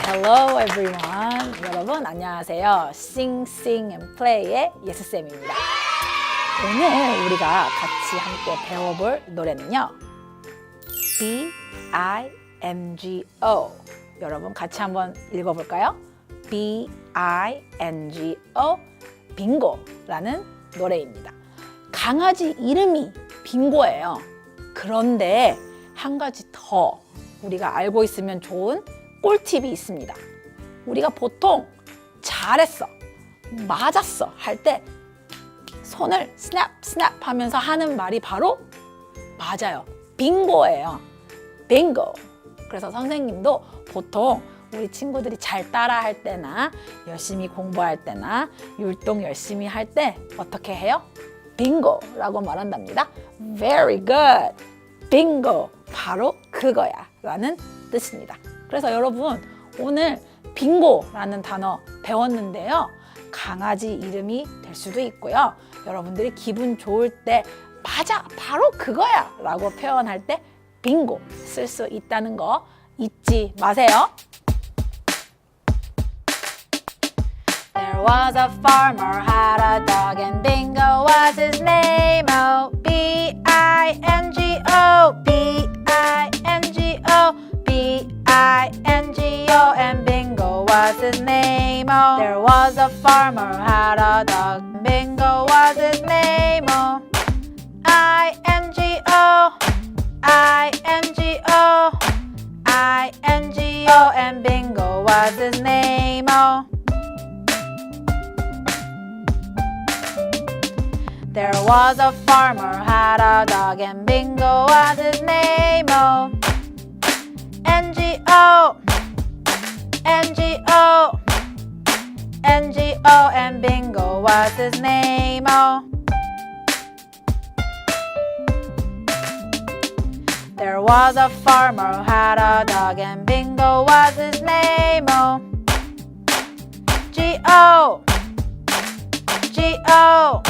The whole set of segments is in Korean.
hello everyone. 여러분 안녕하세요. Sing, Sing and Play의 예스쌤입니다. 오늘 우리가 같이 함께 배워볼 노래는요. B I N G O. 여러분 같이 한번 읽어볼까요? B I N G O 빙고라는 노래입니다. 강아지 이름이 빙고예요. 그런데 한 가지 더 우리가 알고 있으면 좋은 꿀팁이 있습니다. 우리가 보통 잘했어, 맞았어 할 때 손을 스냅 스냅 하면서 하는 말이 바로 맞아요. 빙고예요. 빙고. 그래서 선생님도 보통 우리 친구들이 잘 따라 할 때나 열심히 공부할 때나 율동 열심히 할 때 어떻게 해요? 빙고라고 말한답니다. Very good. 빙고. 바로 그거야. 라는 뜻입니다. 그래서 여러분 오늘 빙고라는 단어 배웠는데요. 강아지 이름이 될 수도 있고요. 여러분들이 기분 좋을 때 맞아 바로 그거야 라고 표현할 때 빙고 쓸 수 있다는 거 잊지 마세요. There was a farmer had a dog and Bingo was his name. Oh, B I N G O B And Bingo was his name. Oh, there was a farmer had a dog. Bingo was his name. Oh, I N G O I N G O I N G O and Bingo was his name. Oh. There was a farmer had a dog and Bingo was his name. Was his name. Oh. There was a farmer who had a dog and Bingo was his name. Oh, G O, G O.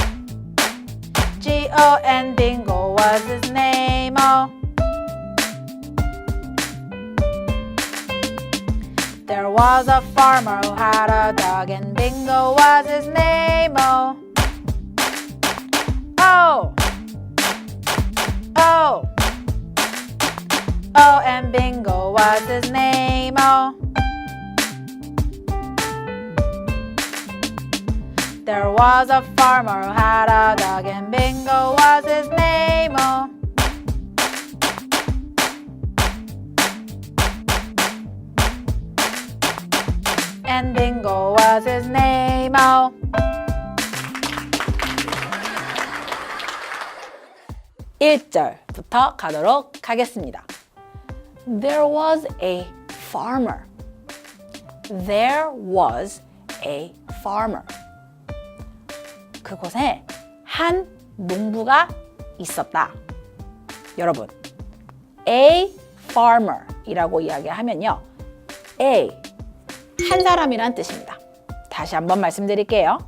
G O and Bingo was his name. Was a farmer who had a dog and Bingo was his name. Oh. Oh. Oh. Oh, and Bingo was his name. Oh. There was a farmer who had a dog and Bingo was his name. Oh. Was his name. Oh. 일절부터 가도록 하겠습니다. There was a farmer. There was a farmer. 그곳에 한 농부가 있었다. 여러분, a farmer 이라고 이야기하면요. a 한 사람이란 뜻입니다. 다시 한번 말씀드릴게요.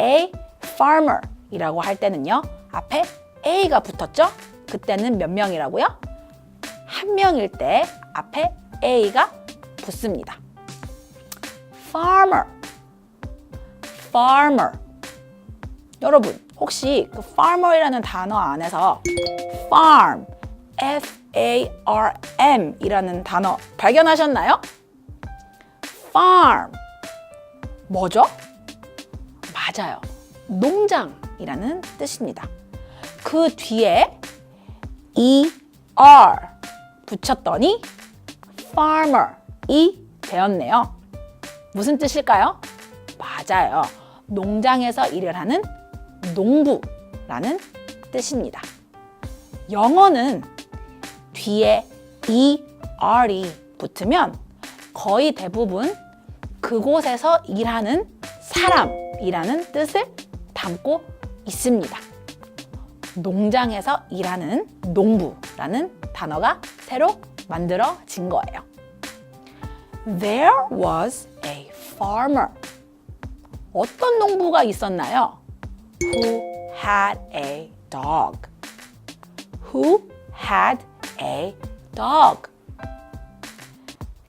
a farmer 이라고 할 때는요. 앞에 a가 붙었죠? 그때는 몇 명이라고요? 한 명일 때 앞에 a가 붙습니다. farmer farmer 여러분 혹시 그 farmer이라는 단어 안에서 farm, F-A-R-M 이라는 단어 발견하셨나요? farm 뭐죠? 맞아요. 농장이라는 뜻입니다. 그 뒤에 er 붙였더니 farmer이 되었네요. 무슨 뜻일까요? 맞아요. 농장에서 일을 하는 농부라는 뜻입니다. 영어는 뒤에 er이 붙으면 거의 대부분 그곳에서 일하는 사람이라는 뜻을 담고 있습니다. 농장에서 일하는 농부라는 단어가 새로 만들어진 거예요. There was a farmer. 어떤 농부가 있었나요? Who had a dog? Who had a dog?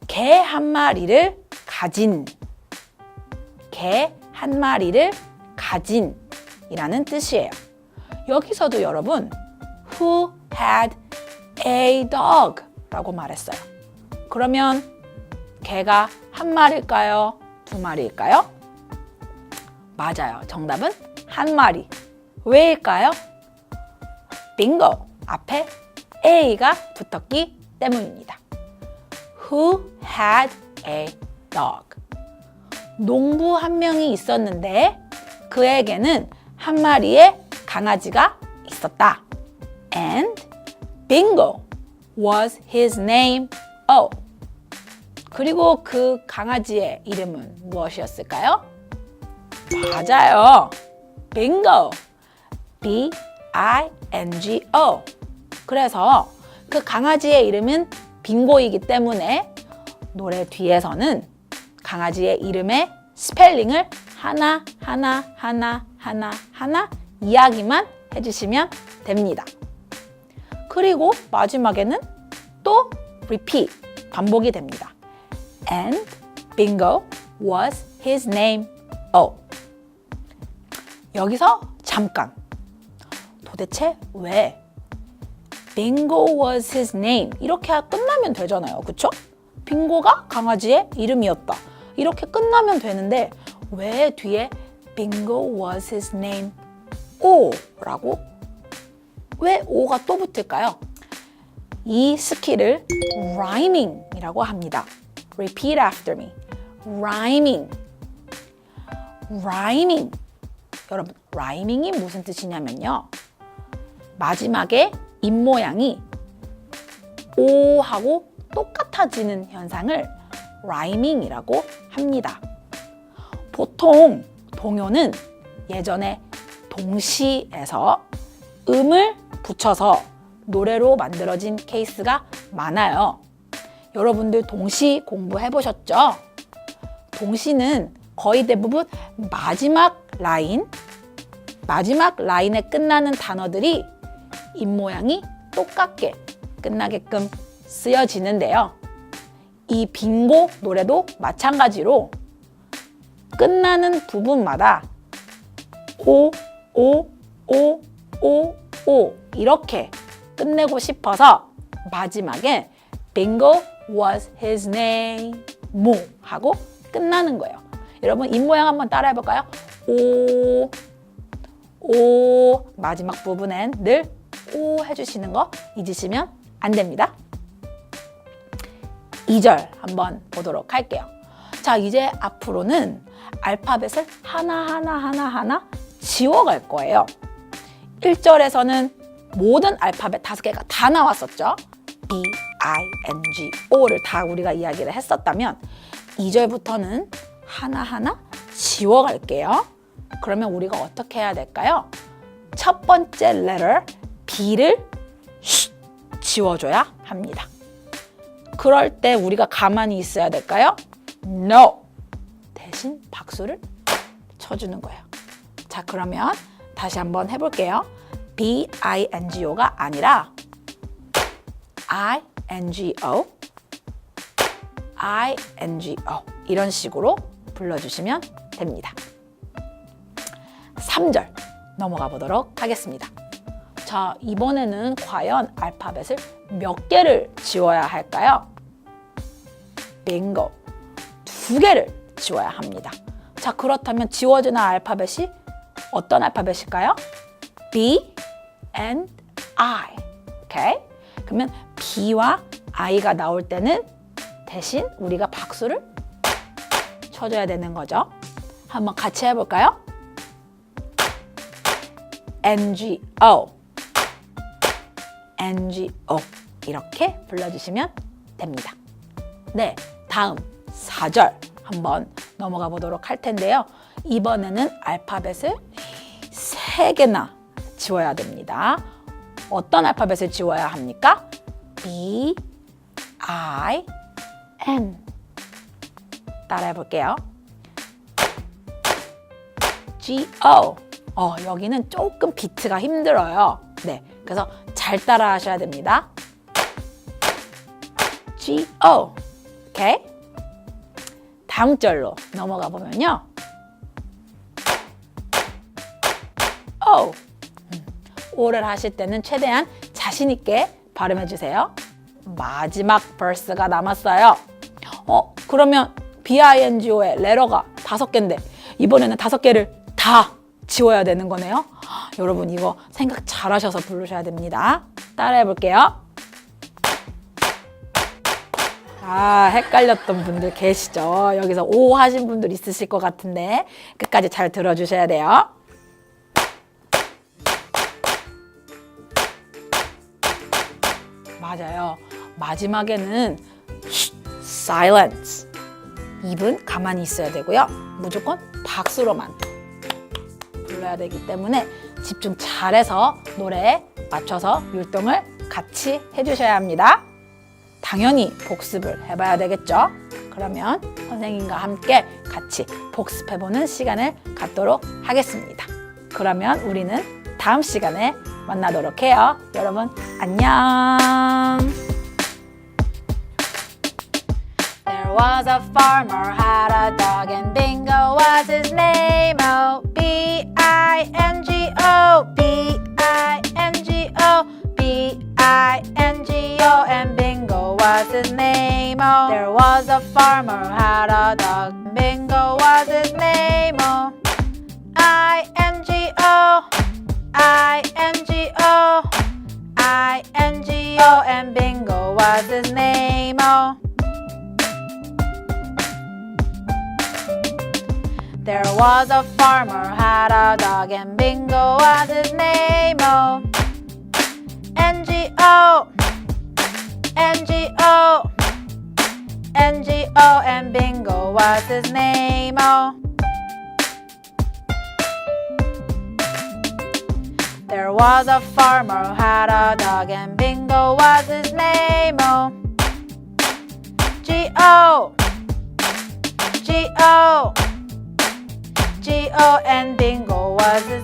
개 한 마리를 가진 개 한 마리를 가진 이라는 뜻이에요. 여기서도 여러분 who had a dog 라고 말했어요. 그러면 개가 한 마리일까요? 두 마리일까요? 맞아요. 정답은 한 마리. 왜일까요? 빙고! 앞에 a가 붙었기 때문입니다. Who had a dog? 농부 한 명이 있었는데 그에게는 한 마리의 강아지가 있었다. And Bingo was his name. Oh. 그리고 그 강아지의 이름은 무엇이었을까요? 맞아요. Bingo. B I N G O. 그래서 그 강아지의 이름은 빙고이기 때문에 노래 뒤에서는 강아지의 이름의 스펠링을 하나 하나 하나 하나 하나 이야기만 해주시면 됩니다. 그리고 마지막에는 또 repeat 반복이 됩니다. And Bingo was his name. Oh. 여기서 잠깐. 도대체 왜 Bingo was his name 이렇게 끝나면 되잖아요. 그쵸? 빙고가 강아지의 이름이었다. 이렇게 끝나면 되는데 왜 뒤에 Bingo was his name 오라고 왜 오가 또 붙을까요? 이 스킬을 rhyming이라고 합니다. Repeat after me. rhyming. rhyming. 여러분, rhyming이 무슨 뜻이냐면요. 마지막에 입 모양이 오하고 똑같아지는 현상을 rhyming이라고 합니다. 보통 동요는 예전에 동시에서 음을 붙여서 노래로 만들어진 케이스가 많아요. 여러분들 동시 공부해 보셨죠? 동시는 거의 대부분 마지막 라인, 마지막 라인에 끝나는 단어들이 입 모양이 똑같게 끝나게끔 쓰여지는데요. 이 빙고 노래도 마찬가지로 끝나는 부분마다 오, 오, 오, 오, 오 이렇게 끝내고 싶어서 마지막에 Bingo was his name 모 하고 끝나는 거예요. 여러분 입 모양 한번 따라해 볼까요? 오, 오 마지막 부분엔 늘 오 해주시는 거 잊으시면 안 됩니다. 2절 한번 보도록 할게요. 자, 이제 앞으로는 알파벳을 하나하나 하나하나 지워갈 거예요. 1절에서는 모든 알파벳 다섯 개가 다 나왔었죠. B, I, N, G, O를 다 우리가 이야기를 했었다면 2절부터는 하나하나 지워갈게요. 그러면 우리가 어떻게 해야 될까요? 첫 번째 letter B를 쉿 지워줘야 합니다. 그럴 때 우리가 가만히 있어야 될까요? No. 대신 박수를 쳐주는 거예요. 자, 그러면 다시 한번 해볼게요. B I N G O가 아니라 I N G O, I N G O 이런 식으로 불러주시면 됩니다. 3절 넘어가 보도록 하겠습니다. 자, 이번에는 과연 알파벳을 몇 개를 지워야 할까요? 빙고. 두 개를 지워야 합니다. 자, 그렇다면 지워지는 알파벳이 어떤 알파벳일까요? B and I. 오케이? 그러면 B와 I가 나올 때는 대신 우리가 박수를 쳐줘야 되는 거죠. 한번 같이 해볼까요? NGO. NGO. 이렇게 불러주시면 됩니다. 네, 다음 4절 한번 넘어가 보도록 할 텐데요. 이번에는 알파벳을 세 개나 지워야 됩니다. 어떤 알파벳을 지워야 합니까? B, I, N. 따라해 볼게요. G, O. 어, 여기는 조금 비트가 힘들어요. 네. 그래서 잘 따라 하셔야 됩니다. G, O. 오케이? 다음 절로 넘어가 보면요. 오! 음, 오를 하실 때는 최대한 자신 있게 발음해 주세요. 마지막 verse가 남았어요. 어, 그러면 B-I-N-G-O의 레러가 다섯 개인데 이번에는 다섯 개를 다 지워야 되는 거네요. 여러분 이거 생각 잘 하셔서 부르셔야 됩니다. 따라해 볼게요. 아, 헷갈렸던 분들 계시죠? 여기서 오 하신 분들 있으실 것 같은데 끝까지 잘 들어주셔야 돼요. 맞아요. 마지막에는 silence. 입은 가만히 있어야 되고요. 무조건 박수로만 불러야 되기 때문에 집중 잘해서 노래에 맞춰서 율동을 같이 해주셔야 합니다. 당연히 복습을 해봐야 되겠죠. 그러면 선생님과 함께 같이 복습해보는 시간을 갖도록 하겠습니다. 그러면 우리는 다음 시간에 만나도록 해요. 여러분, 안녕! Was a farmer had a dog and Bingo was his name. Oh, B his name. Oh, there was a farmer had a dog. Bingo was his name. Oh, I N G O, I N G O, I N G O, and Bingo was his name. Oh. There was a farmer had a dog and Bingo was his name. Oh, N G O, Was his name. Oh. There was a farmer who had a dog and Bingo was his name. Oh, G O, G O. G O and Bingo was his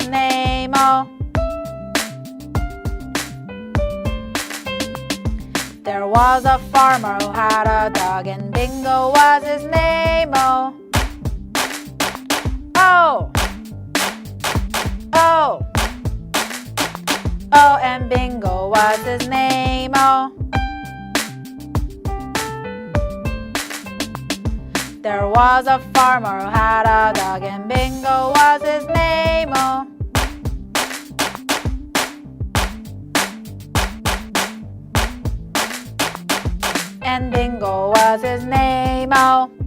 was a farmer who had a dog and Bingo was his name. Oh. Oh. Oh. Oh, and Bingo was his name. Oh. There was a farmer who had a dog and Bingo was his name. Oh. And Bingo was his name. Oh.